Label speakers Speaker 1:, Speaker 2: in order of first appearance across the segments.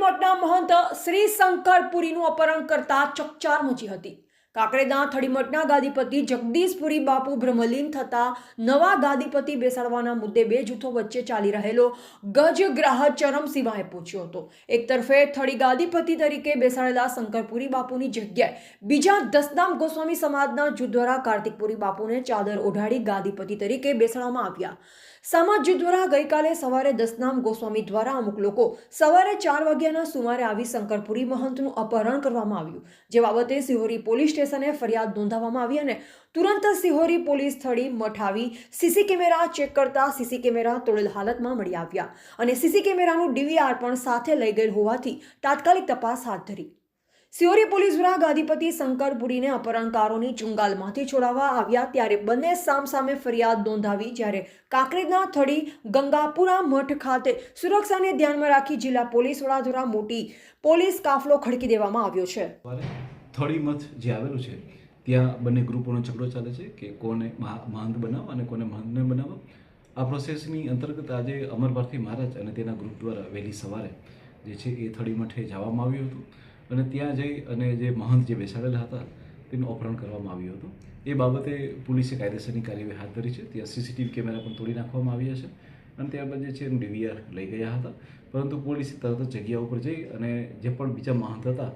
Speaker 1: કાકરેજના મહંત શ્રી શંકરપુરીનું અપહરણ કરતા ચકચાર મચી હતી. કાકરેજના થડીમઠના ગાદીપતિ જગદીશપુરી બાપુ ભ્રમલીન થતા નવા ગાદીપતિ બેસાડવાના મુદ્દે બે જૂથો વચ્ચે ચાલી રહેલો ગજગ્રાહ ચરમસીમાએ પૂછ્યો હતો. એક તરફે થડી ગાદીપતિ તરીકે બેસાડેલા શંકરપુરી બાપુની જગ્યાએ બીજા દસદામ ગોસ્વામી સમાજના જૂથ દ્વારા કાર્તિકપુરી બાપુને ચાદર ઓઢાડી ગાદીપતિ તરીકે બેસાડવામાં આવ્યા. સમાજ જૂથ દ્વારા ગઈકાલે સવારે દસનામ ગોસ્વામી દ્વારા અમુક લોકો સવારે ચાર વાગ્યાના સુમારે આવી શંકરપુરી મહંતનું અપહરણ કરવામાં આવ્યું. જે બાબતે સિહોરી પોલીસ સ્ટેશને ફરિયાદ નોંધાવવામાં આવી અને તુરંત સિહોરી પોલીસ સ્થળી મઠાવી સીસી કેમેરા ચેક કરતા સીસી કેમેરા તોડેલ હાલતમાં મળી આવ્યા અને સીસી કેમેરાનું ડીવીઆર પણ સાથે લઈ ગયેલ હોવાથી તાત્કાલિક તપાસ હાથ ધરી. સિહોરી પોલીસ દ્વારા ગાદીપતિ શંકરપુરીને અપહરણકારોની ચુંગાલમાંથી છોડાવવા આવ્યા ત્યારે બંને સામસામે ફરિયાદ નોંધાવી જ્યારે કાંકરેજના થડી ગંગાપુરા મઠ ખાતે સુરક્ષાને ધ્યાનમાં રાખી જિલ્લા પોલીસ વડા દ્વારા મોટી પોલીસ કાફલો ખડકી દેવામાં આવ્યો છે.
Speaker 2: થોડી મથ જે આવેલું છે, ત્યાં બંને ગ્રુપોનો ઝઘડો ચાલે છે કે કોને મહા- મહંત બનાવવા અને કોને મહંતને બનાવવા. આ પ્રોસેસની અંતર્ગત આજે અમર ભારતી મહારાજ અને તેના ગ્રુપ દ્વારા વહેલી સવારે જે છે એ થડી મઠે જવામાં આવ્યું હતું અને ત્યાં જઈ અને જે મહંત જે બેસાડેલા હતા તેનું અપહરણ કરવામાં આવ્યું હતું. એ બાબતે પોલીસે કાયદેસરની કાર્યવાહી હાથ ધરી છે. ત્યાં સીસીટીવી કેમેરા પણ તોડી નાખવામાં આવ્યા છે અને ત્યારબાદ જે છે એનું ડીવીઆર લઈ ગયા હતા. પરંતુ પોલીસે તરત જ જગ્યા ઉપર જઈ અને જે પણ બીજા મહંત હતા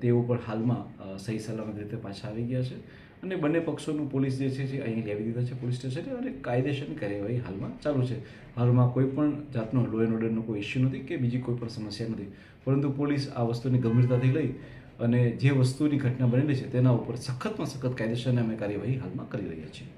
Speaker 2: તેઓ પણ હાલમાં સહી સલામત રીતે પાછા આવી ગયા છે. અને બંને પક્ષોનું પોલીસ જે છે, જે અહીં લેવી દીધા છે પોલીસ સ્ટેશને અને કાયદેસરની કાર્યવાહી હાલમાં ચાલુ છે. હાલમાં કોઈ પણ જાતનો લો એન્ડ ઓર્ડરનો કોઈ ઇસ્યુ નથી કે બીજી કોઈ પણ સમસ્યા નથી. પરંતુ પોલીસ આ વસ્તુની ગંભીરતાથી લઈ અને જે વસ્તુની ઘટના બનેલી છે તેના ઉપર સખતમાં સખત કાયદેસરની અમે કાર્યવાહી હાલમાં કરી રહ્યા છીએ.